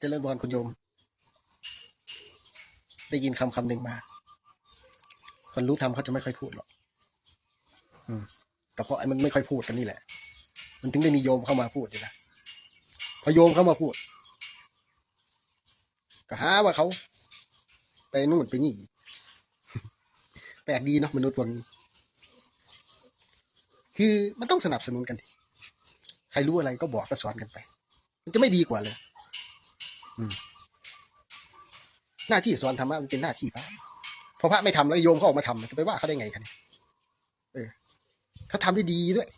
เจริญบอลคุณโยม ได้ยินคำคำหนึ่งมา คนรู้ทำเขาจะไม่ค่อยพูดหรอกอแต่เพราะไอ้มันไม่ค่อยพูดกันนี่แหละ มันถึงได้มีโยมเข้ามาพูดอยู่นะพอโยมเข้ามาพูด ก็หาว่าเขา ไปนู่นไปนี่ แปลกดีเนาะมนุษย์พวกนี้ คือมันต้องสนับสนุนกัน ใครรู้อะไรก็บอกก็สอนกันไป มันจะไม่ดีกว่าเลย หน้าที่สอนธรรมะมันเป็นหน้าที่พระพอพระไม่ทำแล้วโยมเขาออกมาทำจะไปว่าเขาได้ไงกันเออเขาทำได้ดีด้วย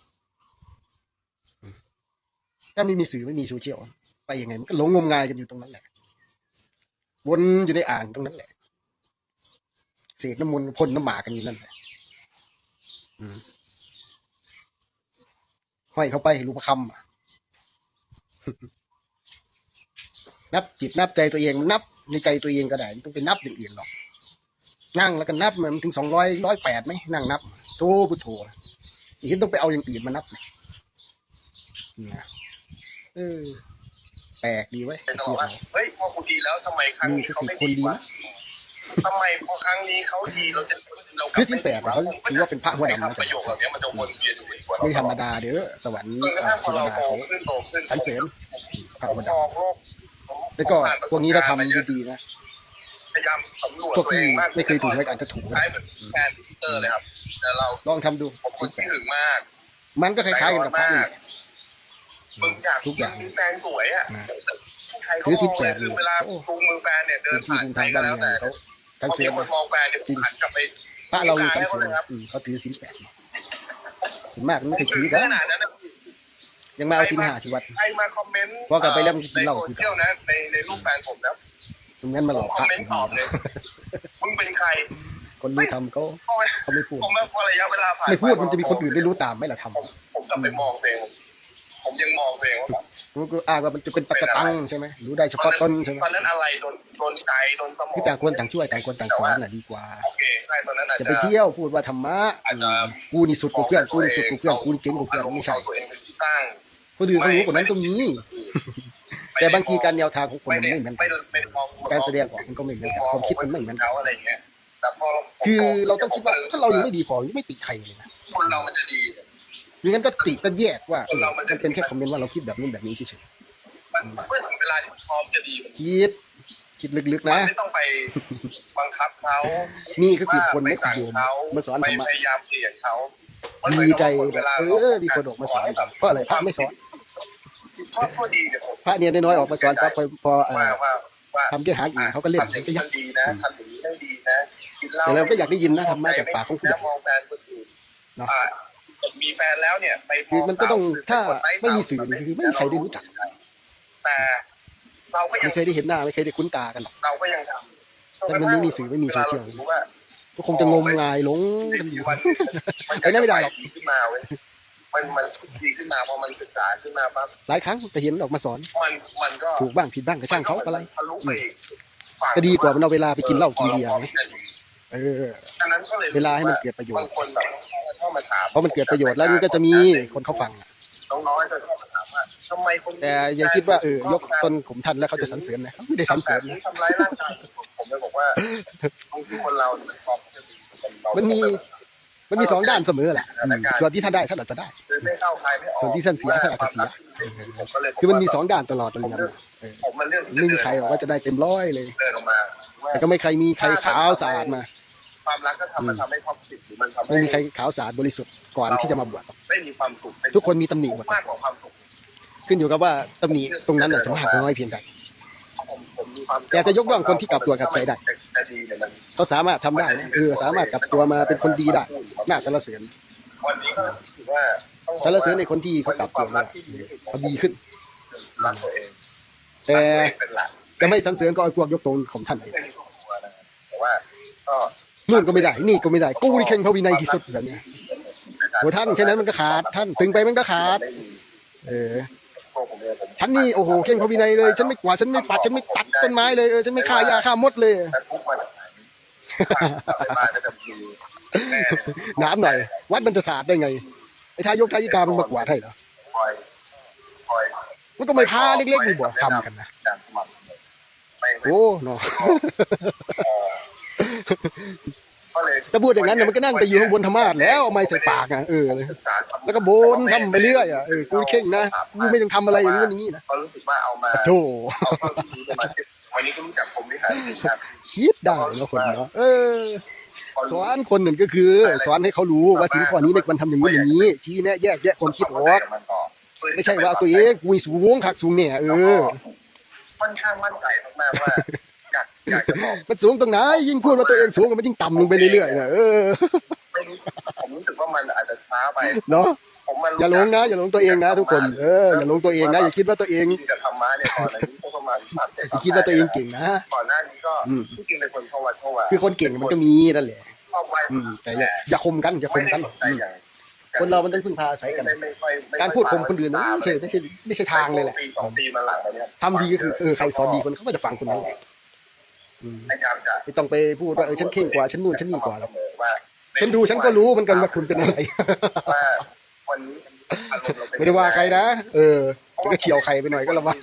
ถ้าไม่มีสื่อไม่มีโซเชียลไปยังไงมันก็หลงงมงายกันอยู่ตรงนั้นแหละวนอยู่ในอ่างตรงนั้นแหละเศษน้ำมนต์พ่นน้ำหมากันอยู่นั่นแหละห้อยเข้าไปรูปคำ นับจิตนับใจตัวเองนับในใจตัวเองก็ได้ไม่ต้องไปนับอย่างอื่นหรอกนั่งแล้วก็นับมันถึงสองร้อยร้อยแปดไหมนั่งนับโธพุทโธอีกทีต้องไปเอาอย่างอื่นมานับนะนะเออแปลกดีไว้ยเป็นต้องบอกว่าเฮ้ยพอกูดีแล้วทำไมครั้งมีนี้คือเขาสิบไม่คนดีดีวะนะทำไมพอครั้งนี้เขาดีเราจะเรากลับคือสิ้นแปดอะเขาถือว่าเป็นพระหัวดำไอ้นะคำประโยคเหล่านี้มันจะวนเวียนอยู่ในหัวเราไม่ธรรมดาเด้อสวรรค์จนกระเอ่ทั่องพเทอวเราดาโตเขาขึ้นโตขึ้นสรรเสริญพระผมหัวมดองโลกำ แล้วก็พวกนี้ถ้าทำดีๆนะพยายามสำรวจพวกตัวที่เองมากไม่เคยถูกไม่อาจจะถูกคล้ายเหมือนแฟนพีเตอร์เลยครับแต่เราลองทำดูผมคนที่หึงมาก มันก็คล้ายๆกันกับพระนี่แหละมึงอยากทุกอย่างมีแฟนสวยอะนะใครเขาถือมสิบองแปเลยดคือเวลาจูงมือแฟนเนี่ยเดิพื้นนที่ผ่านภูมิใครทางก็บ้านแล้วเมืองแต่เขาสรรเสริญนะพอมีคนมองแฟนเนี่ยหันกลับไปพระเราสรรให้เสเขาริเลญยครับอืมเขาถือศีลแปดส่วนมากมันไม่เคยถึถืงอกันขนาดนั้นนะ ยังมาเอาศีลหาที่วัด ใครมาคอมเมนต์พอกลับไปแล้วมันกินเหล้า ในโซเชียลนะในในรูปแฟนผมแล้วตรงนั้นมาหลอกคพอมระเมนต์ตอบเลยมึงเป็นใครคนรู้ทำเขาโอ้ยเขาไม่พูด ผมว่าพอระยะเวลาผ่านไม่พูดมันจะมีคนอื่นได้รู้ตามไหมล่ะทผมผมกลับไปมองตัวเองผมยังมองตัวเองว่าแบบำมันก็อ้างว่ามันจะเป็นปัจจตังใช่ไหมรู้ได้เฉพาะตนใช่ไหมตอนนั้นอะไรโดนโดนใจโดนสมองคือต่างคนต่างช่วยต่างคนต่างสอนน่ะดีกว่าโอเคใช่ตอนนั้นอาจจะจะ ไปเที่ยวพูดว่าธรรมะอืมกูนี่สุดกูเพื่อนกูนี่สุดกูเพื่อนกูนี่เก่งกูเพื่อนไม่ใช่เอาตัวเองเป็นที่ตั้ง คนอื่นเขารู้กว่านั้นก็มี แต่บางทีการแนวทางของคนไม่มันได้ไม่เหมือนกัไม่นได้ไม่ได้มองการแสดงออกมันก็ไม่เหมือนกันความคิดมันไม่เหมือนกันเขาอะไรเงี้ยแต่พอคือเราต้องคิดว่าถ้าเรายังไม่ดีพอยังไม่ติใครเลยนะคนเรามันจะดีไม่งั้นก็ติก็แยกว่าเออมันเป็นแค่คอมเมนต์ว่าเราคิดแบบนู้นแบบนี้เฉยมันเมื่อถึงเวลาที่พร้อมจะดีๆคิดคิดลึกๆมันนะไม่ต้องไปบังคับเขามีแค่สิบคนไม่ไม่ขสั่งโยมเขามาสอนธรรมะพยายามเปลี่ยนเขา ดีใจแบบเออมีคนออกมาสอนเพราะอะไรพระไม่สอนชอบชั่วดีเนี่ยผมพระเนี่ยน้อยๆออกมาสอนปั๊บพอพอเอ่ว่าอว่าว่าทำแค่หางอื่นเขาก็เล่นทำอย่างก็นี้ยัมักนดีนะทำอย่างนี้ไม่ดีนะกินเหล้าแต่เราก็อยากได้ยินนะธรรมะจากปากของผู้ใหญ่มองแฟนคนอื่นเนาะอ่ามีแฟนแล้วเนี่ยไปคือมันก็ต้องสวถ้าปกดลค์ไม่มีสื่อสาวคือไม่มีใครได้รู้จักแต่เราก็ยังไม่เคยได้เห็นหน้าไม่เคยได้คุ้นตากันหรอกเราก็ยังทำแต่มันไม่มีสื่อไม่มีโซเชียลวารารู้ว่า ก็คงจะงมงายหลงกันอยู่วันไปไหนไม่ได้หรอกดีขึ้นมาเว้ยมันมันดีขึ้นมาพอมันศึกษาขึ้นมาปั๊บหลายครั้งแต่เห็นออกมาสอนมันมันก็ถูกบ้างผิดบ้างก็ช่างเขาอะไรทะลุไปอีกฝั่งก็ดีกว่ามันเอาเวลาไปกินเหล้ากินเบียร์พอนะจะดีเออฉะนั้นก็เลยเวลาให้มันเกิดประโยชน์บางคนแบบเข้ามาถามเพราะมันเกิดประโยชน์แล้วมันก็จะมีคนเขาฟังอะน้องๆจะเข้ามาถามว่าทำไมคนแต่อย่าคิดว่าเออยกตนข่มท่านแล้วเขาจะสรรเสริญนะเขาไม่ได้สรรเสริญแบบนะนี้ทำร้ายร่างกาย ผมผมเลยบอกว่าบางทีคนเราเนี่ยมันพร้อมจะดีเรามันมีมันมีสองด้านเสมอแหละอืมส่วนที่ท่านได้ท่านอาจจะได้คือไม่เข้าใครไม่ออกส่วนที่ท่านเสียท่านอาจจะเสียผมก็เลยคือมันมีสองด้านตลอดเลยนะเออผมมันเรื่องที่ไม่มีใครหรอกว่าจะได้เต็มร้อยเลยเดินออกมาว่าแต่ก็ไม่ใครมีใครขาวสะอาดมา ความรักก็ทำมันทำให้ท็อกซิกหรือมันทำให้ไม่มีใครขาวสะอาดบริสุทธิ์ก่อนที่จะมาบวชหรอกไม่มีความสุขทุกคนมีตำหนิหมดมากกว่าความสุขขึ้นอยู่กับว่าตำหนิตรงนั้นน่ะจะมากจะน้อยเพียงใดผม ผมมีความแต่จะยกย่องคนที่กลับตัวกลับใจได้ เขาสามารถทำได้นะคือสามารถกลับตัวมาเป็นคนดีได้ น่าสรรเสริญวันนี้ก็ถือว่าสรรเสริญในคนที่เขากลับตัวมาเขาดีขึ้นแต่จะไม่สรรเสริญก็ไอ้พวกยกตรงของท่านเองนู่นก็ไม่ได้ นี่ก็ไม่ได้ กูนี่เข่งพระวินัยที่สุดแบบนี้ยโอ้ท่านแค่นั้นมันก็ขาด ท่านถึงไปมันก็ขาด เออ ฉันนี่โอ้โหเข่งพระวินัยเลย ฉันไม่กวาดฉันไม่ปัดฉันไม่ตัดต้นไม้เลยเออฉันไม่ฆ่าหญ้าฆ่ามดเลยแต่ทุกวันบ้านก็จะมีแม่น้ำหน่อย วัดมันจะสะอาดได้ไงไอ้ทายกทายิกามันมากวาดให้เหรอคอยคอยมันก็ไม่พาเล็กๆนี่บอกทำกันนะอย่างสม่ำเสมอโอ้เนาะ ก็เลยถ้าพูดอย่างนั้นเนี่ยมันก็นั่งแต่อยู่ข้างบนธรรมาสแล้วเอาไม้ใส่ปากอะเออเลยศึกษาทำแล้วก็โบนทำไปเรื่อยอะเออกูเข่งนะกูไม่ต้องทำอะไรอย่างนี้อย่างนี้นะเขารู้สึกว่าเอามาโธ่เอาเข้าที่นี้มาวันนี้ก็รู้จักผมวิหารสิครับคิดได้แล้วคนเนาะเออสอนคนหนึ่งก็คือสอนให้เขารู้ว่าสิ่งข้อนี้ไม่ควรทำอย่างนี้อย่างนี้ชี้แนะแยกแยะความคิดออกไม่ใช่ว่าเอาตัวเองกูสูงคักสูงเนี่ยเออค่อนข้างมั่นใจมากๆว่า อยากอยากจะบอกมันสูงตรงไหนยิ่งพูดว่าตัวเองสูงมันยิ่งต่ำลงไปเรื่อยๆนะเออไม่รู้ผมรู้สึกว่ามันอาจจะช้าไปเนาะผมมันอย่าหลงนะอย่าหลงตัวเองนะทุกคนเอออย่าหลงตัวเองนะอย่าคิดว่าตัวเองกับธรรมะเนี่ยตอนอายุประมาณสามเจ็ดอย่าคิดว่าตัวเองเก่งนะก่อนหน้านี้ก็อืมที่จริงเป็นคนเข้าวัดเข้าวาคือคนเก่งมันก็มีนั่นแหละชอบไหว้อืมแต่อย่าอย่าคมกันอย่าคไม่มได้กันสนใจอืมอย่างคนเรา มันต้องพึ่งพาอาศัยกันไม่ไม่ค่อยไม่อยการพูดข่มคนอื่นนั้นไม่ใช่ไม่ใช่ไม่ใช่ทางเลยแหละปีสองปีมาหลังมาเนี่ยทำดีก็คือเออใครสอนดีคนเขาก็จะฟังคนนั้นแหละอืม พยายามจะไม่ต้องไปพูดว่าเออฉันเข่งกว่าฉันนู่นฉันนี่กว่าหรอกเสมอว่าฉันดูฉันก็รู้เหมือนกันว่าคุณเป็นอะไรว่าวันนี้อารมณ์เราเป็นไม่ได้ว่าใครนะ เออแต่ก็เฉียวใครไปหน่อยก็ระวัง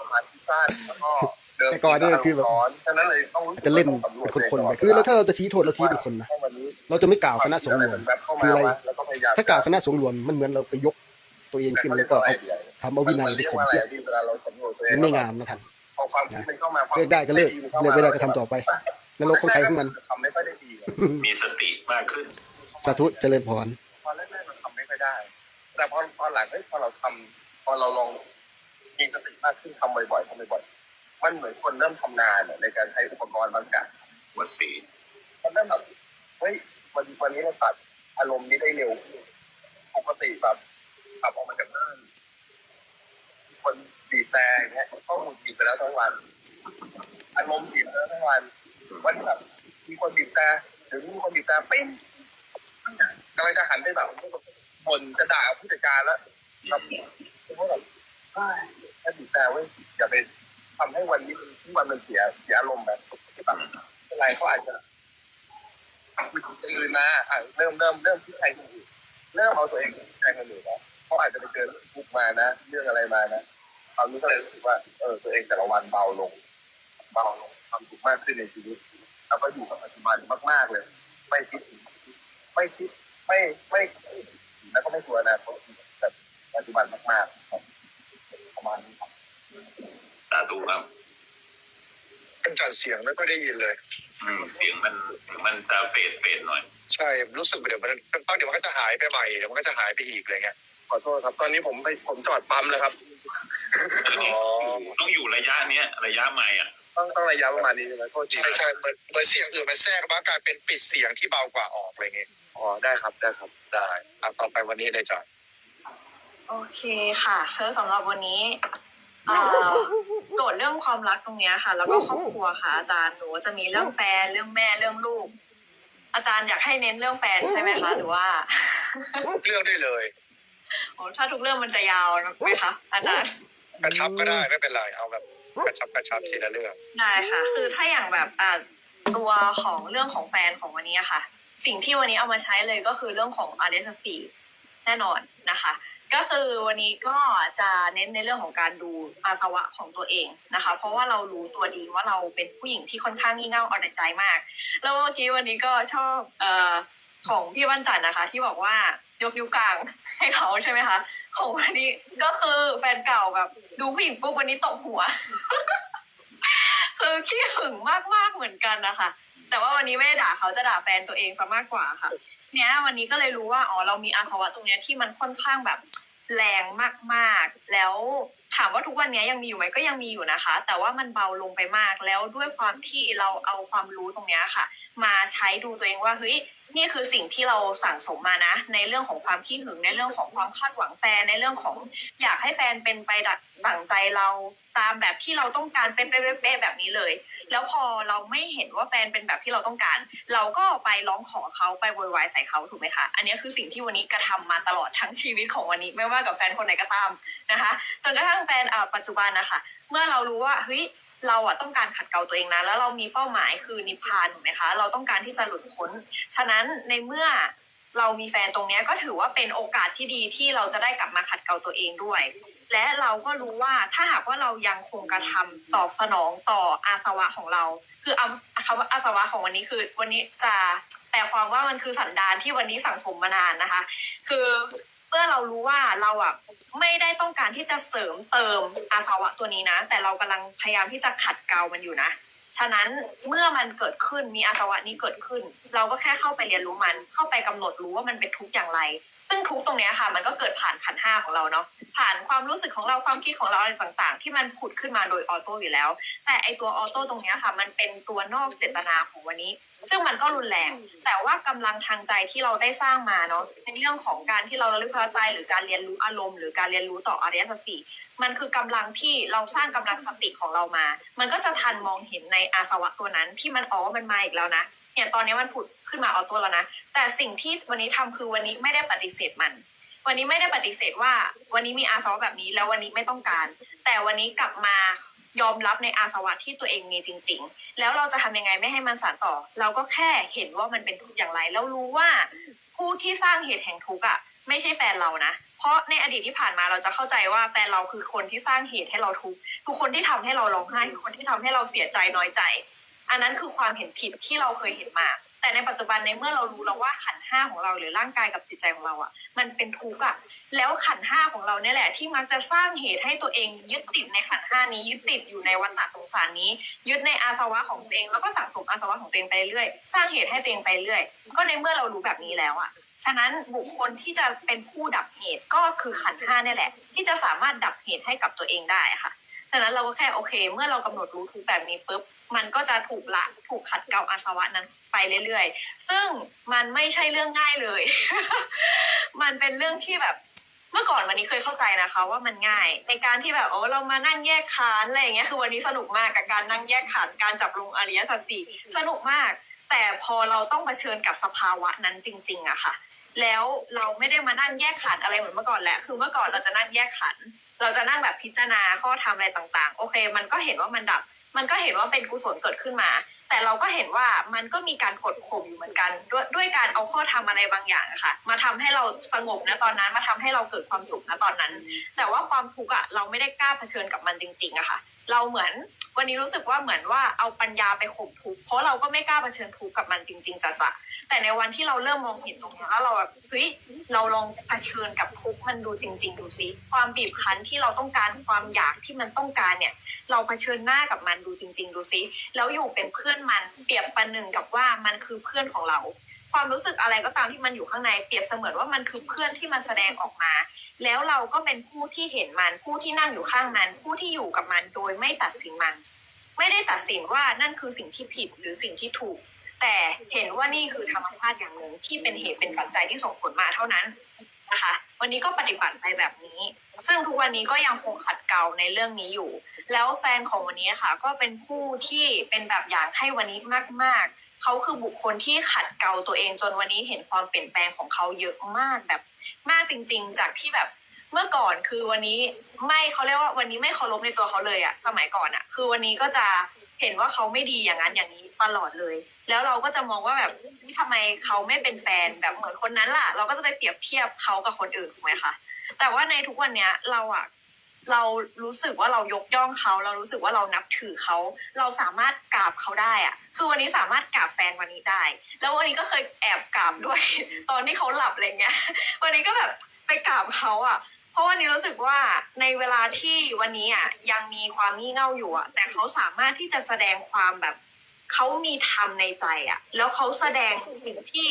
ประมาณที่สั้นแล้วก็เดิมแต่ก่อนเนี่ยคือแบบร้อนฉะนั้นเลยต้องรู้สึกอาจจะเล่นเป็นคนๆไปคือแล้วถ้าเราจะชี้โทษเราชี้เป็นคนนะวันนี้เราจะไม่กล่าวคณะสงฆ์รวมคืออะไรแล้วก็พยายามถ้ากล่าวคณะสงฆ์รวมมันเหมือนเราไปยกตัวเองขึ้นแล้วก็เอาทำเอาวินัยไปเรียกข่มว่าอะไรเทียบที่เวลาเราสำรวจตัวเองมันไม่งามนะท่านพอความคิดมันเข้ามา เลิกได้ก็เลิกเลิกไม่ได้ก็ทำต่อไปนรกของใครของมัน ทำไม่ค่อยได้ดีมีสติมากขึ้น สาธุเจริญพรตอนแรกๆเราทำไม่ค่อยได้ แต่พอพอหลังเฮ้ยพอเราทำพอเราลองมีสติมากขึ้นทำบ่อยๆทำบ่อยๆมันเหมือนคนเริ่มชำนาญอะในการใช้อุปกรณ์บางอย่าง วัดสีมันเริ่มแบบเฮ้ยวันวันนี้เราตัดอารมณ์นี้ได้เร็วปกติแบบขับออกมาจากบ้านคนบีบแต่อย่างเงี้ยก็หงุดหงิดไปแล้วทั้งวัน อารมณ์เสียไปแล้วทั้งวัน วันนี้แบบมีคนบีบแต่หรือมีคนบีบแต่ปิ้งกำลังจะหันไป แบบบ่นจะด่าผู้จัดการแล้วแบบผมก็แบบเฮ้ยแค่บีบแต่ไว้ยอย่าไปทำให้วันนี้ทุกวันมันเสียเสียอารมณ์แบบแบบอะไรเขาอาจจะอื่นมาอะเริ่มเริ่มเริ่มคิดแทนคนอื่นเริ่มเอาตัวเองแทนคนอื่นแล้วเขาอาจจะไปเจอทุกข์มานะเรื่องอะไรมานะตอนนี้ก็เลยรู้สึกว่าเออตัวเองแต่ละวันเบาลง เบาลงความสุขมากขึ้นในชีวิตแล้วก็อยู่กับปัจจุบันมาก ๆเลย ไม่คิด ไม่คิด ไม่ไม่แล้วก็ไม่กลัวอนะแบบปัจจุบันมากๆครับประมาณนี้ครับตาตูครับมันจัดเสียงไม่ค่อยได้ยินเลย อืมเสียงมันเสียงมันจะเฟดเฟดหน่อย ใช่รู้สึกเดี๋ยวมันปั๊บเดี๋ยวมันก็จะหายไปใหม่เดี๋ยวมันก็จะหายไปอีกอะไรเงี้ยขอโทษครับ ตอนนี้ผมไปผมจอดปั๊มแล้วครับอ๋อต้องอยู่ระยะเนี้ยระยะไม่อะต้องต้องระยะประมาณนี้ใช่ไหมโทษทีใช่ใช่เหมือนเหมือนเสียงอื่นมันแทรกมากลายเป็นปิดเสียงที่เบากว่าออกอะไรเงี้ย อ๋อได้ครับได้ครับได้อะต่อไปวันนี้เลยจ้ะโอเคค่ะคือสำหรับวันนี้เอ่อโจทย์เรื่องความรักตรงเนี้ยค่ะ แล้วก็ครอบครัวค่ะอาจารย์หนูจะมีเรื่องแฟนเรื่องแม่เรื่องลูก อาจารย์อยากให้เน้นเรื่องแฟนใช่ไหมคะหรือว่า เรื่องได้เลยโอ้ถ้าทุกเรื่องมันจะยาวไหมคะอาจารย์กระชับก็ได้ไม่เป็นไรเอาแบบกระชับกระชับทีละเรื่อง ได้ค่ะ คือถ้าอย่างแบบอะตัวของเรื่องของแฟนของวันนี้อะค่ะ สิ่งที่วันนี้เอามาใช้เลยก็คือเรื่องของอาร์เดสซีแน่นอนนะคะ ก็คือวันนี้ก็จะเน้นในเรื่องของการดูอาสวะของตัวเองนะคะ เพราะว่าเรารู้ตัวดีว่าเราเป็นผู้หญิงที่ค่อนข้างงี่เง่าเอาแต่ใจมาก แล้วเมื่อกี้วันนี้ก็ชอบเอ่อของพี่วันจันนะคะ ที่บอกว่ายกนิ้วกลางให้เขาใช่ไหมคะของวันนี้ก็คือแฟนเก่าแบบ ดูผู้หญิงปุ๊บวันนี้ตกหัว คือขี้หึงมากๆเหมือนกันนะคะ แต่ว่าวันนี้ไม่ได้ด่าเขาจะด่าแฟนตัวเองซะมากกว่าค่ะ เนี้ยวันนี้ก็เลยรู้ว่าอ๋อเรามีอาสวะตรงเนี้ยที่มันค่อนข้างแบบแรงมากๆ แล้วถามว่าทุกวันเนี้ยยังมีอยู่ไหมก็ยังมีอยู่นะคะ แต่ว่ามันเบาลงไปมาก แล้วด้วยความที่เราเอาความรู้ตรงเนี้ยค่ะ มาใช้ดูตัวเองว่าเฮ้ยนี่คือสิ่งที่เราสั่งสมมานะ ในเรื่องของความขี้หึงในเรื่องของความคาดหวังแฟนในเรื่องของอยากให้แฟนเป็นไปดัดั่งใจเราตามแบบที่เราต้องการเป็นเป๊ะๆแบบนี้เลย แล้วพอเราไม่เห็นว่าแฟนเป็นแบบที่เราต้องการ เราก็ไปร้องขอเขาไปโวยวายใส่เขาถูกไหมคะ อันนี้คือสิ่งที่วันนี้กระทำมาตลอดทั้งชีวิตของวันนี้ไม่ว่ากับแฟนคนไหนก็ตามนะคะจนกระทั่งแฟนอ่าปัจจุบันนะคะเมื่อเรารู้ว่าเฮ้ยเราอะต้องการขัดเกลาตัวเองนะแล้วเรามีเป้าหมายคือนิพพานถูกไหมคะ เราต้องการที่จะหลุดพ้น ฉะนั้นในเมื่อ เรามีแฟนตรงเนี้ยก็ถือว่าเป็นโอกาสที่ดีที่เราจะได้กลับมาขัดเกลาตัวเองด้วย และเราก็รู้ว่าถ้าหากว่าเรายังคงกระทำตอบสนองต่ออาสวะของเรา คือเอาคำว่าอาสวะของวันนี้คือ วันนี้จะแปลความว่ามันคือสันดานที่วันนี้สั่งสมมานานนะคะ คือเมื่อเรารู้ว่าเราอะไม่ได้ต้องการที่จะเสริมเติมอาสวะตัวนี้นะ แต่เรากำลังพยายามที่จะขัดเกลามันอยู่นะ ฉะนั้นเมื่อมันเกิดขึ้นมีอาสวะนี้เกิดขึ้น เราก็แค่เข้าไปเรียนรู้มันเข้าไปกำหนดรู้ว่ามันเป็นทุกข์อย่างไร ซึ่งทุกข์ตรงเนี้ยค่ะ มันก็เกิดผ่านขันธ์ห้าของเราเนาะผ่านความรู้สึกของเราความคิดของเราอะไรต่างๆ ที่มันผุดขึ้นมาโดยออโต้อยู่แล้ว แต่ไอตัวออโต้ตรงเนี้ยค่ะ มันเป็นตัวนอกเจตนาของวันนี้ ซึ่งมันก็รุนแรง แต่ว่ากำลังทางใจที่เราได้สร้างมาเนาะในเรื่องของการที่เราระลึกพระตายหรือการเรียนรู้อารมณ์หรือการเรียนรู้ต่ออริยสัจสี่มันคือกำลังที่เราสร้างกำลังสติของเรามา มันก็จะทันมองเห็นในอาสวะตัวนั้นที่มันอ๋อมันมาอีกแล้วนะ เนี่ยตอนนี้มันผุดขึ้นมาออโต้แล้วนะ แต่สิ่งที่วันนี้ทำคือวันนี้ไม่ได้ปฏิเสธมัน วันนี้ไม่ได้ปฏิเสธว่า วันนี้มีอาสวะแบบนี้แล้ววันนี้ไม่ต้องการ แต่วันนี้กลับมายอมรับในอาสวะที่ตัวเองมีจริง ๆ แล้วเราจะทำยังไงไม่ให้มันสานต่อ เราก็แค่เห็นว่ามันเป็นทุกข์อย่างไร แล้วรู้ว่าผู้ที่สร้างเหตุแห่งทุกข์อะไม่ใช่แฟนเรานะ เพราะในอดีตที่ผ่านมาเราจะเข้าใจว่าแฟนเราคือคนที่สร้างเหตุให้เราทุกข์คือคนที่ทำให้เราร้องไห้คือคนที่ทำให้เราเสียใจน้อยใจ อันนั้นคือความเห็นผิดที่เราเคยเห็นมา แต่ในปัจจุบันในเมื่อเรารู้แล้วว่าขันห้าของเราหรือร่างกายกับจิตใจของเราอะ มันเป็นทุกข์อะแล้วขันห้าของเราเนี่ยแหละ ที่มักจะสร้างเหตุให้ตัวเองยึดติดในขันห้านี้ ยึดติดอยู่ในวัฏฏะสงสารนี้ ยึดในอาสวะของตัวเอง แล้วก็สั่งสมอาสวะของตัวเองไปเรื่อยสร้างเหตุให้ตัวเองไปเรื่อยก็ในเมื่อเรารู้แบบนี้แล้วอะฉะนั้นบุคคลที่จะเป็นผู้ดับเหตุก็คือขันห้าเนี่ยแหละ ที่จะสามารถดับเหตุให้กับตัวเองได้ค่ะฉะนั้นเราก็แค่โอเค เมื่อเรากำหนดรู้ทุกแบบนี้ปุ๊บ มันก็จะถูกละถูกขัดเกลาอาสวะนั้นไปเรื่อยๆ ซึ่งมันไม่ใช่เรื่องง่ายเลย มันเป็นเรื่องที่แบบเมื่อก่อนวันนี้เคยเข้าใจนะคะว่ามันง่าย ในการที่แบบโอ้เรามานั่งแยกขานอะไรอย่างเงี้ยคือวันนี้สนุกมากกับการนั่งแยกขานการจับลงอริยสัจสี่สนุกมาก แต่พอเราต้องเผชิญกับสภาวะนั้นจริง ๆอะค่ะ แล้วเราไม่ได้มานั่งแยกขันอะไรเหมือนเมื่อก่อนแหละคือเมื่อก่อนเราจะนั่งแยกขัน เราจะนั่งแบบพิจารณาข้อธรรมอะไรต่าง ๆ โอเค มันก็เห็นว่ามันดับ มันก็เห็นว่าเป็นกุศลเกิดขึ้นมา แต่เราก็เห็นว่ามันก็มีการกดข่มอยู่เหมือนกัน ด้วยด้วยการเอาข้อธรรมอะไรบางอย่างอะค่ะ มาทำให้เราสงบนะตอนนั้น มาทำให้เราเกิดความสุขนะตอนนั้น แต่ว่าความทุกข์อะเราไม่ได้กล้าเผชิญกับมันจริงๆอะค่ะ เราเหมือนวันนี้รู้สึกว่าเหมือนว่าเอาปัญญาไปข่มทุกข์เพราะเราก็ไม่กล้าเผชิญทุกข์กับมันจริง ๆจัดๆแต่ในวันที่เราเริ่มมองเห็นตรงนี้แล้วเราแบบเฮ้ยเราลองเผชิญกับทุกข์มันดูจริง ๆ ดูซิความบีบคั้นที่เราต้องการความอยากที่มันต้องการเนี่ย เราเผชิญหน้ากับมันดูจริง ๆ ดูซิแล้วอยู่เป็นเพื่อนมันเปรียบประหนึ่งกับว่ามันคือเพื่อนของเรา ความรู้สึกอะไรก็ตามที่มันอยู่ข้างในเปรียบเสมือนว่ามันคือเพื่อนที่มันแสดงออกมา แล้วเราก็เป็นผู้ที่เห็นมันผู้ที่นั่งอยู่ข้างมัน ผู้ที่อยู่กับมันโดยไม่ตัดสินมัน ไม่ได้ตัดสินว่านั่นคือสิ่งที่ผิดหรือสิ่งที่ถูก แต่เห็นว่านี่คือธรรมชาติอย่างหนึ่งที่เป็นเหตุเป็นปัจจัยที่ส่งผลมาเท่านั้นนะคะวันนี้ก็ปฏิบัติไปแบบนี้ ซึ่งทุกวันนี้ก็ยังคงขัดเกลาในเรื่องนี้อยู่ แล้วแฟนของวันนี้ค่ะ ก็เป็นผู้ที่เป็นแบบอย่างให้วันนี้มาก ๆ เขาคือบุคคลที่ขัดเกลาตัวเองจนวันนี้เห็นความเปลี่ยนแปลงของเขาเยอะมากแบบมากจริง ๆ จากที่แบบเมื่อก่อนคือวันนี้ไม่เขาเรียกว่าวันนี้ไม่เคารพในตัวเขาเลยอะสมัยก่อนอะคือวันนี้ก็จะเห็นว่าเขาไม่ดีอย่างนั้นอย่างนี้ตลอดเลย แล้วเราก็จะมองว่าแบบทำไมเขาไม่เป็นแฟนแบบเหมือนคนนั้นล่ะ เราก็จะไปเปรียบเทียบเขากับคนอื่นถูกไหมคะแต่ว่าในทุกวันเนี้ยเราอะ เรารู้สึกว่าเรายกย่องเขา เรารู้สึกว่าเรานับถือเขา เราสามารถกราบเขาได้อะคือวันนี้สามารถกราบแฟนวันนี้ได้ แล้ววันนี้ก็เคยแอบกราบด้วย ตอนที่เขาหลับอะไรเงี้ย วันนี้ก็แบบไปกราบเขาอะ เพราะวันนี้รู้สึกว่าในเวลาที่วันนี้อะยังมีความงี่เง่าอยู่อะ แต่เขาสามารถที่จะแสดงความแบบเขามีธรรมในใจอะ แล้วเขาแสดงสิ่งที่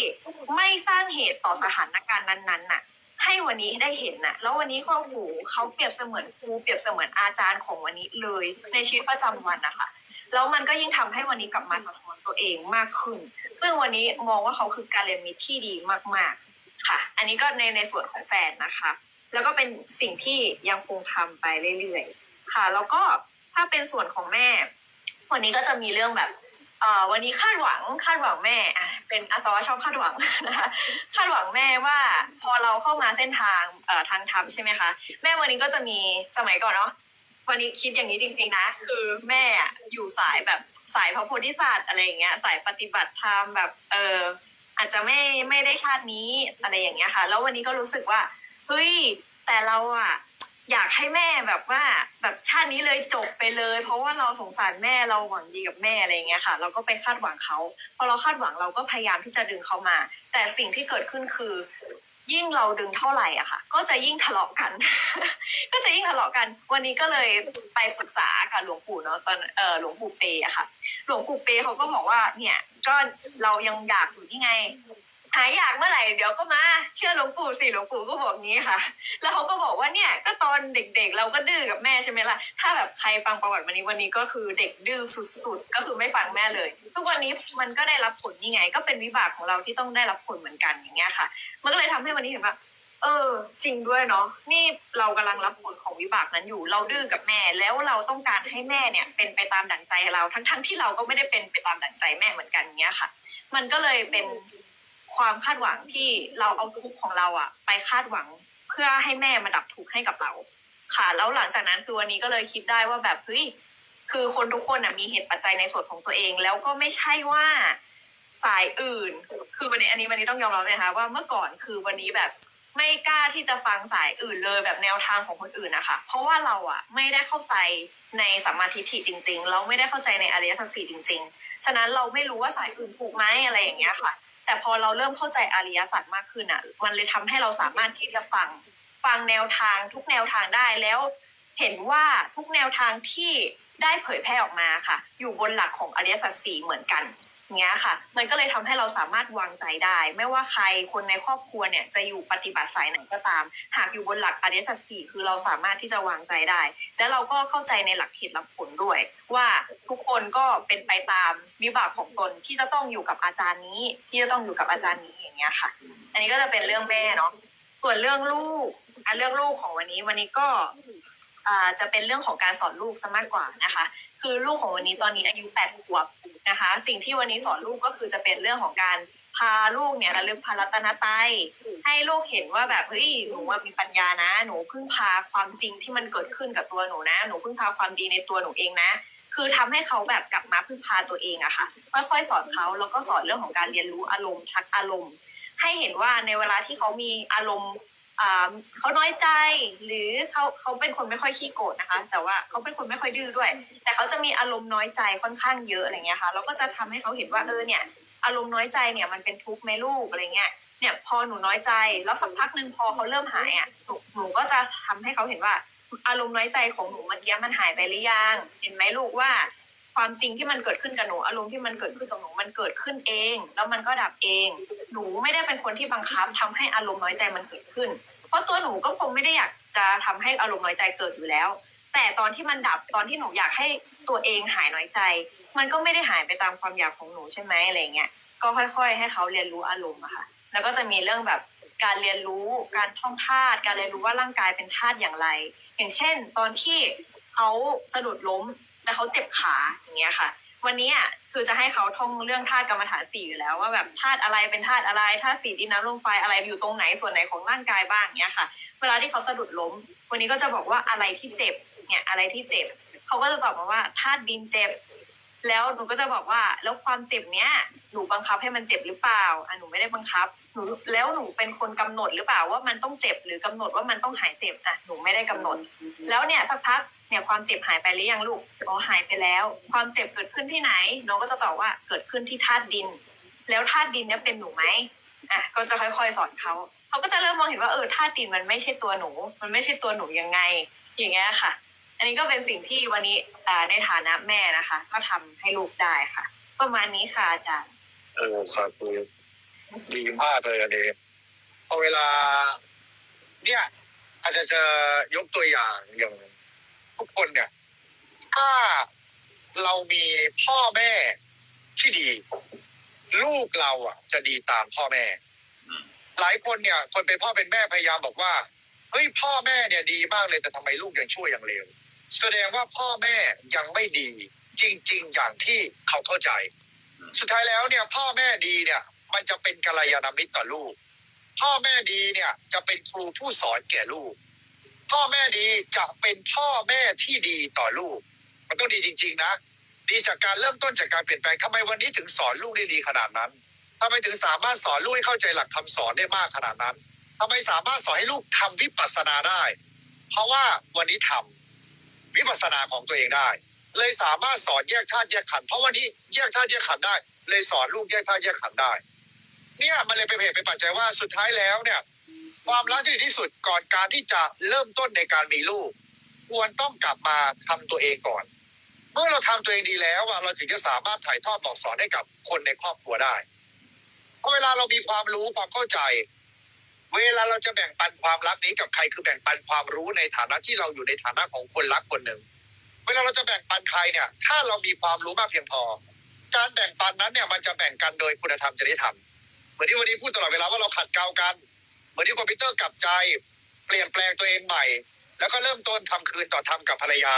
ไม่สร้างเหตุต่อสถานการณ์นั้นๆน่ะ ให้วันนี้ได้เห็นนะแล้ววันนี้ก็โอ้โหเขาเปรียบเสมือนครูเปรียบเสมือนอาจารย์ของวันนี้เลย ในชีวิตประจำวันนะคะแล้วมันก็ยิ่งทำให้วันนี้กลับมาสะท้อนตัวเองมากขึ้น ซึ่งวันนี้มองว่าเขาคือการเรียนมิตรที่ดีมาก ๆ ค่ะ อันนี้ก็ในในส่วนของแฟนนะคะ แล้วก็เป็นสิ่งที่ยังคงทำไปเรื่อยๆ ค่ะ แล้วก็ถ้าเป็นส่วนของแม่ วันนี้ก็จะมีเรื่องแบบ วันนี้คาดหวังคาดหวังแม่เป็นอาสวะชอบคาดหวังนะคะคาดหวังแม่ว่าพอเราเข้ามาเส้นทางเอ่อทางธรรมใช่ไหมคะแม่วันนี้ก็จะมีสมัยก่อนเนาะวันนี้คิดอย่างนี้จริง ๆ นะ คือแม่อะอยู่สายแบบสายพระโพธิสัตว์อะไรอย่างเงี้ย สายปฏิบัติธรรมแบบเอออาจจะไม่ไม่ได้ชาตินี้อะไรอย่างเงี้ยค่ะ แล้ววันนี้ก็รู้สึกว่าเฮ้ยแต่เราอะ อยากให้แม่แบบว่า แบบชาตินี้เลยจบไปเลย เพราะว่าเราสงสารแม่เราหวังดีกับแม่อะไรอย่างเงี้ยค่ะ เราก็ไปคาดหวังเขาพอเราคาดหวังเราก็พยายามที่จะดึงเขามา แต่สิ่งที่เกิดขึ้นคือ ยิ่งเราดึงเท่าไหร่อะค่ะ ก็จะยิ่งทะเลาะกัน ก็จะยิ่งทะเลาะกัน วันนี้ก็เลยไปปรึกษากับหลวงปู่เนาะตอนเออหลวงปู่เปย์อะค่ะ หลวงปู่เปย์เขาก็บอกว่าเนี่ย ก็เรายังอยากอยู่นี่ไง หายอยากเมื่อไหร่เดี๋ยวก็มา เชื่อหลวงปู่สิหลวงปู่ก็บอกงี้ค่ะ แล้วเขาก็บอกว่าเนี่ยก็ตอนเด็กๆ เราก็ดื้อกับแม่ใช่ไหมล่ะถ้าแบบใครฟังประวัติวันนี้วันนี้ก็คือเด็กดื้อสุดๆ ก็คือไม่ฟังแม่เลย ทุกวันนี้มันก็ได้รับผลนี่ไง ก็เป็นวิบากของเราที่ต้องได้รับผลเหมือนกันอย่างเงี้ยค่ะ มันก็เลยทำให้วันนี้เห็นว่าเออ จริงด้วยเนาะนี่เรากำลังรับผลของวิบากนั้นอยู่ เราดื้อกับแม่แล้วเราต้องการให้แม่เนี่ย เป็นไปตามดั่งใจเราทั้งๆที่เราก็ไม่ได้เป็นไปตามดั่งใจแม่เหมือนกันเงี้ยค่ะ มันก็เลยเป็น ความคาดหวังที่เราเอาทุกของเราอะไปคาดหวังเพื่อให้แม่มาดับทุกข์ให้กับเรา ค่ะ แล้วหลังจากนั้นคือวันนี้ก็เลยคิดได้ว่าแบบเฮ้ยคือคนทุกคนนะมีเหตุปัจจัยในส่วนของตัวเอง แล้วก็ไม่ใช่ว่าสายอื่น คือวันนี้อันนี้วันนี้ต้องยอมรับเลยนะคะว่าเมื่อก่อนคือวันนี้แบบไม่กล้าที่จะฟังสายอื่นเลยแบบแนวทางของคนอื่นนะคะเพราะว่าเราอะไม่ได้เข้าใจในสัมมาทิฏฐิจริง ๆ เราไม่ได้เข้าใจในอริยสัจสี่จริง ๆ ฉะนั้นเราไม่รู้ว่าสายอื่นถูกไหมอะไรอย่างเงี้ยค่ะ แต่พอเราเริ่มเข้าใจอริยสัจมากขึ้นอะ มันเลยทำให้เราสามารถที่จะฟังฟังแนวทางทุกแนวทางได้แล้ว เห็นว่าทุกแนวทางที่ได้เผยแพร่ออกมาค่ะ อยู่บนหลักของอริยสัจสี่เหมือนกัน เงี้ยค่ะ มันก็เลยทำให้เราสามารถวางใจได้ ไม่ว่าใครคนในครอบครัวเนี่ยจะอยู่ปฏิบัติสายไหนก็ตาม หากอยู่บนหลักอริยสัจสี่คือเราสามารถที่จะวางใจได้ แล้วเราก็เข้าใจในหลักเหตุหลักผลด้วย ว่าทุกคนก็เป็นไปตามวิบากของตนที่จะต้องอยู่กับอาจารย์นี้ ที่จะต้องอยู่กับอาจารย์นี้อย่างเงี้ยค่ะ อันนี้ก็จะเป็นเรื่องแม่เนาะส่วนเรื่องลูกอะเรื่องลูกของวันนี้วันนี้ก็ จะเป็นเรื่องของการสอนลูกซะมากกว่านะคะ คือลูกของวันนี้ตอนนี้อายุแปดขวบนะคะ สิ่งที่วันนี้สอนลูกก็คือจะเป็นเรื่องของการพาลูกเนี่ยระลึกพารัตนตรัยให้ลูกเห็นว่าแบบเฮ้ยหนูว่ามีปัญญานะ หนูพึ่งพาความจริงที่มันเกิดขึ้นกับตัวหนูนะ หนูพึ่งพาความดีในตัวหนูเองนะ คือทำให้เขาแบบกลับมาพึ่งพาตัวเองอะค่ะ ค่อยๆสอนเขาแล้วก็สอนเรื่องของการเรียนรู้อารมณ์ทักอารมณ์ ให้เห็นว่าในเวลาที่เขามีอารมณ์ เขาน้อยใจหรือเขาเขาเป็นคนไม่ค่อยขี้โกรธนะคะ แต่ว่าเขาเป็นคนไม่ค่อยดื้อด้วย แต่เขาจะมีอารมณ์น้อยใจค่อนข้างเยอะอะไรเงี้ยค่ะเราก็จะทำให้เขาเห็นว่าเออเนี่ย อารมณ์น้อยใจเนี่ยมันเป็นทุกข์ไหมลูกอะไรเงี้ยเนี่ยพอหนูน้อยใจแล้วสักพักหนึ่งพอเขาเริ่มหายอะหนูหนูก็จะทำให้เขาเห็นว่า อารมณ์น้อยใจของหนูเมื่อกี้มันหายไปหรือยังเห็นไหมลูกว่า ความจริงที่มันเกิดขึ้นกับหนูอารมณ์ที่มันเกิดขึ้นกับหนูมันเกิดขึ้นเอง แล้วมันก็ดับเอง หนูไม่ได้เป็นคนที่บังคับทำให้อารมณ์น้อยใจมันเกิดขึ้น เพราะตัวหนูก็คงไม่ได้อยากจะทำให้อารมณ์น้อยใจเกิดอยู่แล้ว แต่ตอนที่มันดับตอนที่หนูอยากให้ตัวเองหายน้อยใจ มันก็ไม่ได้หายไปตามความอยากของหนูใช่ไหมอะไรเงี้ยก็ค่อย ๆ ให้เขาเรียนรู้อารมณ์อะค่ะ แล้วก็จะมีเรื่องแบบการเรียนรู้การท่องธาตุการเรียนรู้ว่าร่างกายเป็นธาตุอย่างไร อย่างเช่น ตอนที่เขาสะดุดล้ม แล้วเขาเจ็บขาอย่างเงี้ยค่ะ วันนี้อะคือจะให้เขาท่องเรื่องธาตุกรรมฐานสี่อยู่แล้วว่าแบบธาตุอะไรเป็นธาตุอะไรธาตุสี่ดินน้ำลมไฟอะไรอยู่ตรงไหนส่วนไหนของร่างกายบ้างเนี้ยค่ะ เวลาที่เขาสะดุดล้ม วันนี้ก็จะบอกว่าอะไรที่เจ็บเนี่ยอะไรที่เจ็บ เขาก็จะตอบมาว่าธาตุดินเจ็บแล้วหนูก็จะบอกว่าแล้วความเจ็บเนี้ยหนูบังคับให้มันเจ็บหรือเปล่าอะหนูไม่ได้บังคับ นูแล้วหนูเป็นคนกำหนดหรือเปล่าว่ามันต้องเจ็บหรือกำหนดว่ามันต้องหายเจ็บอะหนูไม่ได้กำหนด แล้วเนี่ยสักพักเนี่ยความเจ็บหายไปหรือยังลูกอ๋อหายไปแล้ว ความเจ็บเกิดขึ้นที่ไหนน้องก็จะตอบว่าเกิดขึ้นที่ธาตุดิน แล้วธาตุดินเนี่ยเป็นหนูไหมอะก็จะค่อยๆสอนเขาเขาก็จะเริ่มมองเห็นว่าเออธาตุดินมันไม่ใช่ตัวหนู มันไม่ใช่ตัวหนูยังไง อย่างเงี้ยค่ะ อันนี้ก็เป็นสิ่งที่วันนี้อ่าในฐานะแม่นะคะ ก็ทำให้ลูกได้ค่ะ ประมาณนี้ค่ะอาจารย์เออสาธุ ดีมากเลยอันนี้พอเวลา เนี่ย อาจจะจะยกตัวอย่างอย่างทุกคนเนี่ย ถ้าเรามีพ่อแม่ที่ดี ลูกเราอะ จะดีตามพ่อแม่ หลายคนเนี่ย คนเป็นพ่อเป็นแม่พยายามบอกว่าเฮ้ยพ่อแม่เนี่ยดีมากเลยแต่ทำไมลูกยังชั่วอย่างเลวแสดงว่าพ่อแม่ยังไม่ดี จริง ๆ อย่างที่เขาเข้าใจ สุดท้ายแล้วเนี่ย พ่อแม่ดีเนี่ย มันจะเป็นกัลยาณมิตรต่อลูก พ่อแม่ดีเนี่ยจะเป็นครูผู้สอนแก่ลูก พ่อแม่ดีจะเป็นพ่อแม่ที่ดีต่อลูก มันต้องดีจริง ๆ นะ ดีจากการเริ่มต้นจากการเปลี่ยนแปลงทำไมวันนี้ถึงสอนลูกได้ดีขนาดนั้นทำไมถึงสามารถสอนลูกให้เข้าใจหลักคำสอนได้มากขนาดนั้นทำไมสามารถสอนให้ลูกทำวิปัสสนาได้ เพราะว่าวันนี้ทำวิปัสสนาของตัวเองได้ เลยสามารถสอนแยกธาตุแยกขันธ์เพราะวันนี้แยกธาตุแยกขันธ์ได้ เลยสอนลูกแยกธาตุแยกขันธ์ได้ เนี่ยมันเลยเป็นเหตุเป็นปัจจัยว่าสุดท้ายแล้วเนี่ย ความรักที่ดีที่สุดก่อนการที่จะเริ่มต้นในการมีลูก ควรต้องกลับมาทำตัวเองก่อน เมื่อเราทำตัวเองดีแล้วอะเราถึงจะสามารถถ่ายทอดบอกสอนให้กับคนในครอบครัวได้เพราะเวลาเรามีความรู้ความเข้าใจ เวลาเราจะแบ่งปันความรักนี้กับใครคือแบ่งปันความรู้ในฐานะที่เราอยู่ในฐานะของคนรักคนหนึ่งเวลาเราจะแบ่งปันใครเนี่ย ถ้าเรามีความรู้มากเพียงพอ การแบ่งปันนั้นเนี่ยมันจะแบ่งกันโดยคุณธรรมจริยธรรม เหมือนที่วันนี้พูดตลอดเวลาว่าเราขัดเกลากัน เหมือนที่คอมพิวเตอร์กลับใจ เปลี่ยนแปลงตัวเองใหม่ แล้วก็เริ่มต้นทำคืนต่อทำกับภรรยา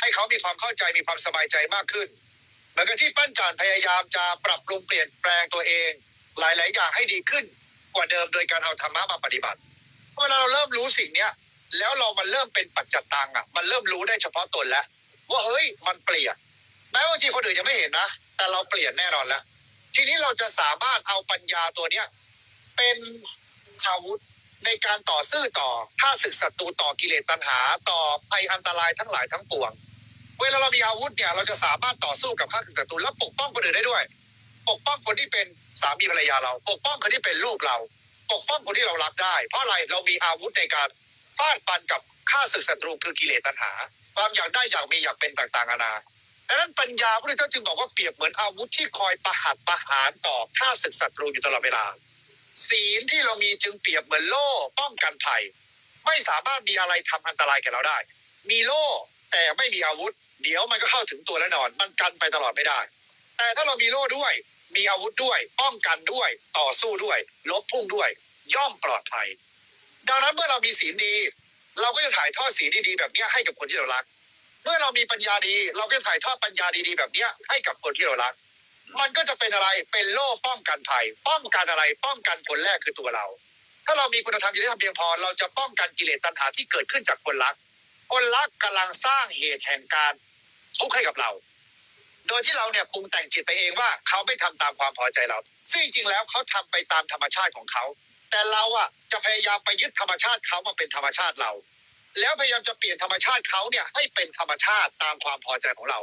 ให้เขามีความเข้าใจมีความสบายใจมากขึ้น เหมือนกับที่ปั้นจันพยายามจะปรับปรุงเปลี่ยนแปลงตัวเอง หลายๆอย่างให้ดีขึ้นกว่าเดิมโดยการเอาธรรมะมาปฏิบัติเวลาเราเริ่มรู้สิ่งเนี้ยแล้วเรามันเริ่มเป็นปัจจัตตังอะ มันเริ่มรู้ได้เฉพาะตนแล้ว ว่าเฮ้ยมันเปลี่ยนแม้ว่าบางทีคนอื่นยังไม่เห็นนะ แต่เราเปลี่ยนแน่นอนแล้ว ทีนี้เราจะสามารถเอาปัญญาตัวเนี้ยเป็นอาวุธในการต่อสู้ต่อท่าศึกศัตรูต่อกิเลสตัณหา ต่อภัยอันตรายทั้งหลายทั้งปวง เวลาเรามีอาวุธเนี่ยเราจะสามารถต่อสู้กับข้าศึกศัตรูและปกป้องคนอื่นได้ด้วย ปกป้องคนที่เป็นสามีภรรยาเรา ปกป้องคนที่เป็นลูกเรา ปกป้องคนที่เรารักได้ เพราะอะไรเรามีอาวุธในการฟาดฟันกับข้าศึกศัตรูคือกิเลสตัณหา ความอยากได้อยากมีอยากเป็นต่างๆนานา ดังนั้นปัญญาพระเจ้าจึงบอกว่าเปรียบเหมือนอาวุธที่คอยประหัตประหารต่อข้าศึกศัตรูอยู่ตลอดเวลา ศีลที่เรามีจึงเปรียบเหมือนโล่ป้องกันภัย ไม่สามารถมีอะไรทำอันตรายแก่เราได้ มีโล่แต่ไม่มีอาวุธ เดี๋ยวมันก็เข้าถึงตัวแน่นอน มันกันไปตลอดไม่ได้ แต่ถ้าเรามีโล่ด้วย มีอาวุธด้วย ป้องกันด้วย ต่อสู้ด้วย ลบพุ่งด้วย ย่อมปลอดภัย ดังนั้นเมื่อเรามีศีลดี เราก็จะถ่ายทอดศีลดีๆแบบนี้ให้กับคนที่เรารัก มื่อเรามีปัญญาดี เราก็ถ่ายทอดปัญญาดีๆ แบบเนี้ยให้กับคนที่เรารัก มันก็จะเป็นอะไรเป็นโล่ป้องกันภัย ป้องกันอะไร ป้องกันผลแรกคือตัวเรา ถ้าเรามีคุณธรรมจริยธรรมเพียงพอ เราจะป้องกันกิเลสตัณหาที่เกิดขึ้นจากคนรัก คนรักกำลังสร้างเหตุแห่งการทุกข์ให้กับเรา โดยที่เราเนี่ยปรุงแต่งจิตไปเองว่าเขาไม่ทำตามความพอใจเรา ซึ่งจริงแล้วเขาทำไปตามธรรมชาติของเขา แต่เราอะจะพยายามไปยึดธรรมชาติเขามาเป็นธรรมชาติเรา แล้วพยายามจะเปลี่ยนธรรมชาติเขาเนี่ยให้เป็นธรรมชาติตามความพอใจของเรา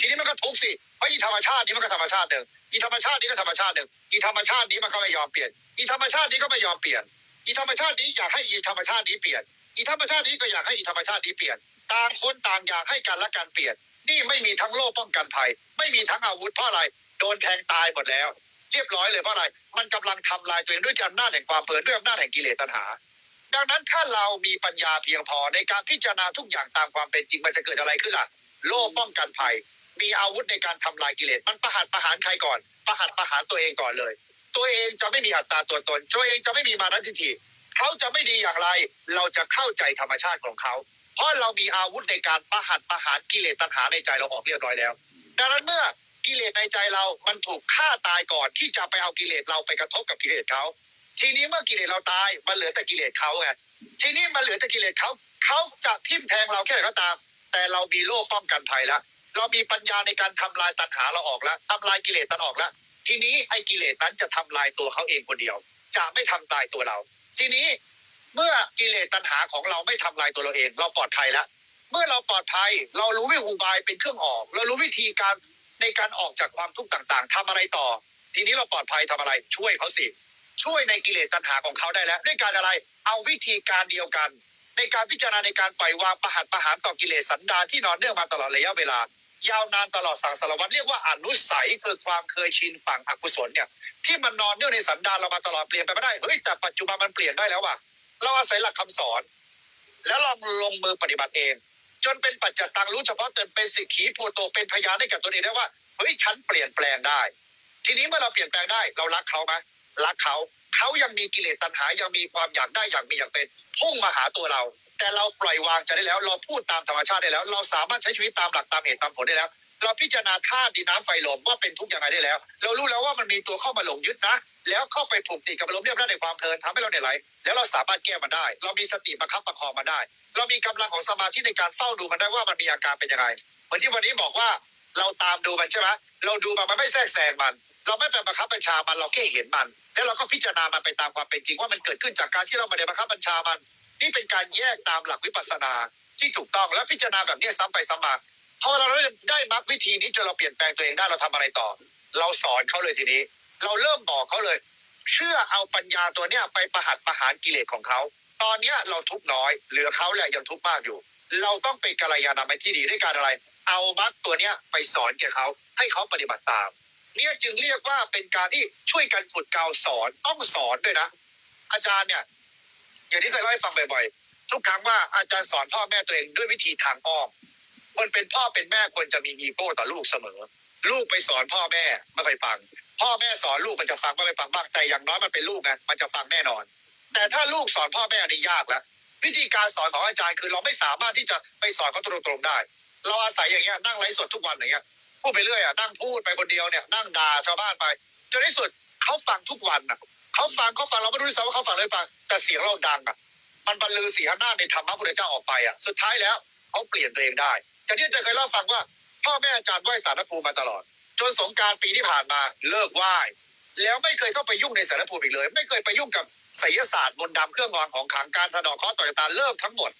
ทีนี้มันก็ทุกข์สิเพราะอีธรรมชาตินี้มันก็ธรรมชาติหนึ่งอีธรรมชาตินี้ก็ธรรมชาติหนึ่งอีธรรมชาตินี้มันก็ไม่ยอมเปลี่ยนอีธรรมชาตินี้ก็ไม่ยอมเปลี่ยนอีธรรมชาตินี้อยากให้อีธรรมชาตินี้เปลี่ยนอีธรรมชาตินี้ก็อยากให้อีธรรมชาตินี้เปลี่ยนต่างคนต่างอยากให้กันและกันเปลี่ยน นี่ไม่มีทั้งโล่ป้องกันภัย ไม่มีทั้งอาวุธเพราะอะไรโดนแทงตายหมดแล้ว เรียบร้อยเลยเพราะอะไรมันกำลังทำลายตัวเองด้วยอำนาจแห่งความเพลินด้วยอำนาจแห่งกิเลสตัณหา ดังนั้นถ้าเรามีปัญญาเพียงพอในการพิจารณาทุกอย่างตามความเป็นจริงมันจะเกิดอะไรขึ้นล่ะ โล่ป้องกันภัย มีอาวุธในการทำลายกิเลส มันประหัตประหารใครก่อน ประหัตประหารตัวเองก่อนเลย ตัวเองจะไม่มีอัตตาตัวตน ตัวเองจะไม่มีมานะทิฏฐิเขาจะไม่ดีอย่างไร เราจะเข้าใจธรรมชาติของเขา เพราะเรามีอาวุธในการประหัตประหารกิเลสตัณหาในใจเราออกเรียบร้อยแล้ว ดังนั้นเมื่อกิเลสในใจเรา มันถูกฆ่าตายก่อนที่จะไปเอากิเลสเราไปกระทบกับกิเลสเขา ทีนี้เมื่อกิเลสเราตายมันเหลือแต่กิเลสเขาไงทีนี้มันเหลือแต่กิเลสเขาเขาจะทิ่มแทงเราแค่ไหนก็ตาม แต่เรามีโล่ป้องกันภัยแล้วเรามีปัญญาในการทำลายตัณหาเราออกแล้วทำลายกิเลสตันออกแล้วทีนี้ไอ้กิเลสนั้นจะทำลายตัวเขาเองคนเดียว จะไม่ทำตายตัวเรา ทีนี้เมื่อกิเลสตัณหาของเราไม่ทำลายตัวเราเอง เราปลอดภัยแล้วเมื่อเราปลอดภัย เรารู้วิธีอุบายเป็นเครื่องออก เรารู้วิธีการในการออกจากความทุกข์ต่างๆทำอะไรต่อ ทีนี้เราปลอดภัยทำอะไรช่วยเขาสิ ช่วยในกิเลสตัณหาของเขาได้แล้ว ด้วยการอะไรเอาวิธีการเดียวกัน ในการพิจารณาในการปล่อยวางประหัตประหารต่อกิเลสสันดานที่นอนเนื่องมาตลอดระยะเวลา ยาวนานตลอดสังสารวัตรเรียกว่าอนุสัยคือความเคยชินฝั่งอกุศลเนี่ยที่มันนอนเนื่องในสันดานเรามาตลอดเปลี่ยนไปไม่ได้เฮ้ยแต่ปัจจุบันมันเปลี่ยนได้แล้วว่ะเราอาศัยหลักคำสอน แล้วลองลงมือปฏิบัติเอง จนเป็นปัจจตังรู้เฉพาะตนเป็นสิกขีภูโตเป็นพยานให้กับตัวเองได้ว่าเฮ้ยฉันเปลี่ยนแปลงได้ ทีนี้เมื่อเราเปลี่ยนแปลงได้เรารักเขาไหม รักเขา เขายังมีกิเลสตัณหายังมีความอยากได้อยากมีอยากเป็นพุ่งมาหาตัวเรา แต่เราปล่อยวางจะได้แล้ว เราพูดตามธรรมชาติได้แล้ว เราสามารถใช้ชีวิตตามหลักตามเหตุตามผลได้แล้ว เราพิจารณาธาตุดินน้ำไฟลมว่าเป็นทุกข์ยังไงได้แล้ว เรารู้แล้วว่ามันมีตัวเข้ามาหลงยึดนะ แล้วเข้าไปผูกติดกับอารมเรียบร้อยในความเพลินทำให้เราเหนี่อยไหลแล้วเราสามารถแก้มันได้ เรามีสติประคับประคองมันได้ เรามีกำลังของสมาธิในการเฝ้าดูมันได้ว่ามันมีอาการเป็นยังไงเหมือนที่วันนี้บอกว่าเราตามดูมันใช่ไหมเราดูมันมันไม่แทรกแซงมัน เราไม่ไปบังคับบัญชามันเราแค่เห็นมัน แล้วเราก็พิจารณามันไปตามความเป็นจริงว่ามันเกิดขึ้นจากการที่เราไม่ได้บังคับบัญชามัน นี่เป็นการแยกตามหลักวิปัสสนาที่ถูกต้องและพิจารณาแบบนี้ซ้ำไปซ้ำมาพอเราได้มรรควิธีนี้จนเราเปลี่ยนแปลงตัวเองได้เราทำอะไรต่อ เราสอนเขาเลยทีนี้ เราเริ่มบอกเขาเลย เชื่อเอาปัญญาตัวเนี้ยไปประหัตประหารกิเลสของเขา ตอนเนี้ยเราทุกน้อย เหลือเขาแหละยังทุกมากอยู่ เราต้องเป็นกัลยาณมิตรที่ดีด้วยการอะไร เอามรรคตัวเนี้ยไปสอนแก่เขาให้เขาปฏิบัติตาม เนี่ยจึงเรียกว่าเป็นการที่ช่วยกันขุดเกาสอนต้องสอนด้วยนะ อาจารย์เนี่ย อย่างที่เคยเล่าให้ฟังบ่อยๆทุกครั้งว่าอาจารย์สอนพ่อแม่ตัวเองด้วยวิธีทางอ้อมคนเป็นพ่อเป็นแม่ควรจะมีอีโก้ต่อลูกเสมอ ลูกไปสอนพ่อแม่ไม่ไปฟัง พ่อแม่สอนลูกมันจะฟังไม่ไปฟังบ้างแต่อย่างน้อยมันเป็นลูกไงมันจะฟังแน่นอน แต่ถ้าลูกสอนพ่อแม่นี่ยากแล้ววิธีการสอนของอาจารย์คือเราไม่สามารถที่จะไปสอนเขาตรงๆได้ เราอาศัยอย่างเงี้ยนั่งไลฟ์สดทุกวันอย่างเงี้ย พูดไปเรื่อยอะนั่งพูดไปคนเดียวเนี่ยนั่งด่าชาวบ้านไปจนในสุดเขาฟังทุกวันอะเขาฟังเขาฟังเราไม่รู้ด้วยซ้ำว่าเขาฟังหรือเปล่าแต่เสียงเราดังอะ มันบรรลือเสียหน้าในธรรมะพุทธเจ้าออกไปอะสุดท้ายแล้วเขาเปลี่ยนตัวเองได้แต่ที่อาจารย์เคยเล่าฟังว่าพ่อแม่อาจารย์ไหว้สารภูมิมาตลอด จนสงการปีที่ผ่านมาเลิกไหว้แล้วไม่เคยเข้าไปยุ่งในสารภูมิอีกเลย ไม่เคยไปยุ่งกับไสยศาสตร์มนต์ดำเครื่องงอนของขังการถนอมเคราะห์ต่อตาเลิกทั้งหมด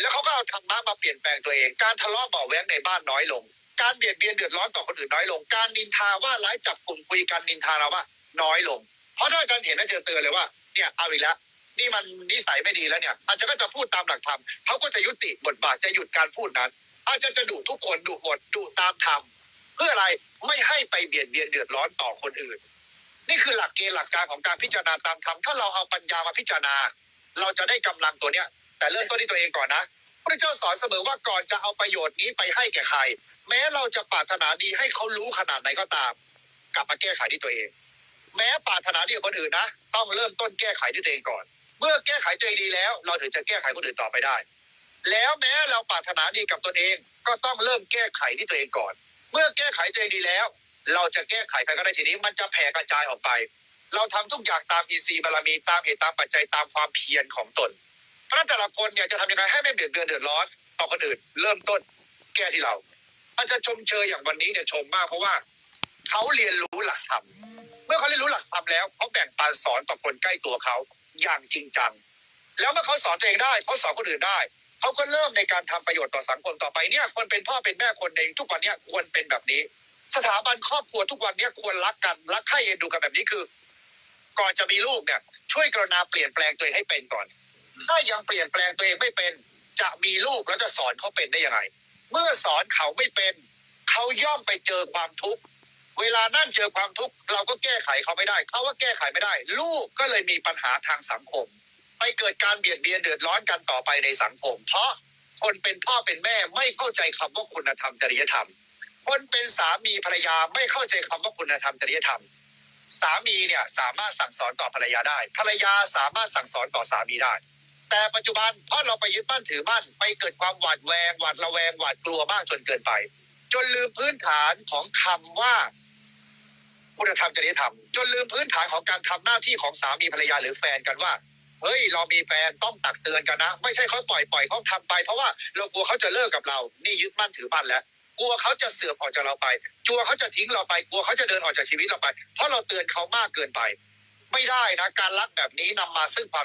แล้วเขาก็เอาธรรมะมาเปลี่ยนแปลงตัวเองการทะเลาะเบาแว้งในบ้านน้อยลง การเบียดเบียนเดือดร้อนต่อคนอื่นน้อยลง การนินทาว่าร้ายจับกลุ่มคุยกันนินทาเราว่า น้อยลง เพราะถ้าอาจารย์เห็นน่าจะเตือนเลยว่าเนี่ยเอาอีกแล้วนี่มันนิสัยไม่ดีแล้วเนี่ย อาจารย์ก็จะพูดตามหลักธรรมเขาก็จะยุติบทบาทจะหยุดการพูดนั้น อาจารย์จะดุทุกคนดุหมดดุตามธรรมเพื่ออะไรไม่ให้ไปเบียดเบียนเดือดร้อนต่อคนอื่น นี่คือหลักเกณฑ์หลักการของการพิจารณาตามธรรมถ้าเราเอาปัญญามาพิจารณา เราจะได้กำลังตัวเนี้ย แต่เริ่มต้นที่ตัวเองก่อนนะ ระเจ้าสอนเสมอว่าก่อนจะเอาประโยชน์นี้ไปให้แก่ใคร แม้เราจะปรารถนาดีให้เขารู้ขนาดไหนก็ตาม กลับมาแก้ไขที่ตัวเอง แม้ปรารถนาดีกับคนอื่นนะ ต้องเริ่มต้นแก้ไขที่ตัวเองก่อน เมื่อแก้ไขตัวเองดีแล้ว เราถึงจะแก้ไขคนอื่นต่อไปได้ แล้วแม้เราปรารถนาดีกับตนเองก็ต้องเริ่มแก้ไขที่ตัวเองก่อน เมื่อแก้ไขตัวเองดีแล้ว เราจะแก้ไขใครก็ได้ทีนี้ มันจะแผ่กระจายออกไป เราทำทุกอย่างตามอินทรีย์บารมีตามเหตุตามปัจจัยตามความเพียรของตน เพราะฉะนั้นแต่ละคนเนี่ยจะทำยังไงให้ไม่เดือดเดือนเดือดร้อนต่อคนอื่น เริ่มต้นแก้ที่เราอาจจะชมเชยอย่างวันนี้เนี่ยชมมากเพราะว่าเขาเรียนรู้หลักธรรมเมื่อเขาเรียนรู้หลักธรรมแล้วเขาแบ่งปันสอนต่อคนใกล้ตัวเขาอย่างจริงจัง แล้วเมื่อเขาสอนตัวเองได้เขาสอนคนอื่นได้เขาก็เริ่มในการทำประโยชน์ต่อสังคมต่อไปเนี่ยคนเป็นพ่อเป็นแม่คนเองทุกวันเนี้ควรเป็นแบบนี้ สถาบันครอบครัวทุกวันเนี้ควรรักกันรักใคร่เอ็นดูกันแบบนี้คือ ก่อนจะมีลูกเนี่ย ช่วยกรุณาเปลี่ยนแปลงตัวเองให้เป็นก่อน ถ้ายังเปลี่ยนแปลงตัวเองไม่เป็น จะมีลูกแล้วจะสอนเขาเป็นได้ยังไง เมื่อสอนเขาไม่เป็น เขาย่อมไปเจอความทุกข์เวลานั่นเจอความทุกข์เราก็แก้ไขเขาไม่ได้ เขาว่าแก้ไขไม่ได้ ลูกก็เลยมีปัญหาทางสังคม ไปเกิดการเบียดเบียนเดือดร้อนกันต่อไปในสังคม เพราะคนเป็นพ่อเป็นแม่ไม่เข้าใจคำว่าคุณธรรมจริยธรรม คนเป็นสามีภรรยาไม่เข้าใจคำว่าคุณธรรมจริยธรรม สามีเนี่ยสามารถสั่งสอนต่อภรรยาได้ ภรรยาสามารถสั่งสอนต่อสามีได้ แต่ปัจจุบันเพราะเราไปยึดมั่นถือมั่นไปเกิดความหวาดแวงหวาดระแวงหวาดกลัวมากจนเกินไป จนลืมพื้นฐานของคำว่าคุณธรรมจริยธรรมจนลืมพื้นฐานของการทำหน้าที่ของสามีภรรยาหรือแฟนกันว่าเฮ้ยเรามีแฟนต้องตักเตือนกันนะ ไม่ใช่เขาปล่อยปล่อยเขาทำไป เพราะว่าเรากลัวเขาจะเลิกกับเรา นี่ยึดมั่นถือมั่นแล้วกลัวเขาจะเสื่อมออกจากเราไปกลัวเขาจะทิ้งเราไปกลัวเขาจะเดินออกจากชีวิตเราไป เพราะเราเตือนเขามากเกินไป ไม่ได้นะ การรักแบบนี้นำมาซึ่งความ